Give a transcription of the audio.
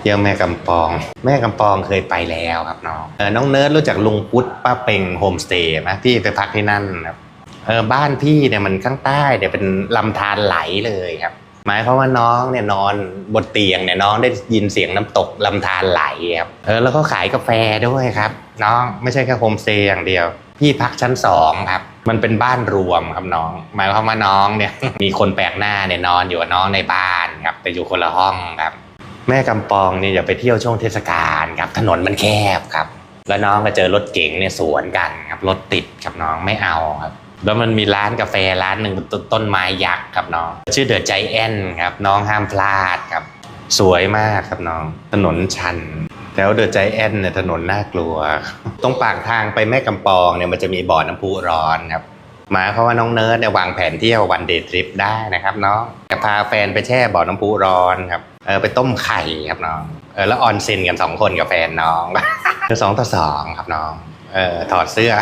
เที่ยวแม่กำปอง แม่กำปองเคยไปแล้วครับน้องเออน้องเนิร์ดรู้จักลุงพุทธป้าเป่งโฮมสเตย์ไหมพี่ไปพักที่นั่นครับเออบ้านพี่เนี่ยมันข้างใต้เนี่ยเป็นลำธารไหลเลยครับ หมายความว่าน้องเนี่ยนอนบนเตียงเนี่ยน้องได้ยินเสียงน้ำตกลำธารไหลครับเออแล้วก็ขายกาแฟด้วยครับ น้องไม่ใช่แค่โฮมสเตย์อย่างเดียว พี่พักชั้นสองครับมันเป็นบ้านรวมครับน้อง หมายความว่าน้องเนี่ยมีคนแปลกหน้าเนี่ยนอนอยู่กับน้องในบ้านครับแต่อยู่คนละห้องครับ แม่กำปองเนี่ยอย่าไปเที่ยวช่วงเทศกาลครับถนนมันแคบครับ แล้วน้องก็เจอรถเก๋งเนี่ยสวนกันครับรถติดครับน้องไม่เอาครับแล้วมันมีร้านกาแฟร้านหนึ่งตต้นไม้ยักษ์ครับน้อง ชื่อเดอะใจแอนครับน้องห้ามพลาดครับ สวยมากครับน้อง ถนนชันแล้วเดอะใจแอนเนี่ยถนนน่ากลัว ตรงปากทางไปแม่กำปองเนี่ยมันจะมีบ่อน้ำพุร้อนครับหมายความว่าน้องเนิร์ดเนี่ยวางแผนเที่ยววันเดย์ทริปได้นะครับน้อง พาแฟนไปแช่บ่อน้ำพุร้อนครับเออไปต้มไข่ครับน้องเออแล้วออนเซนกันสองคนกับแฟนน้องคือสองต่อสองครับน้องเออถอดเสื้อ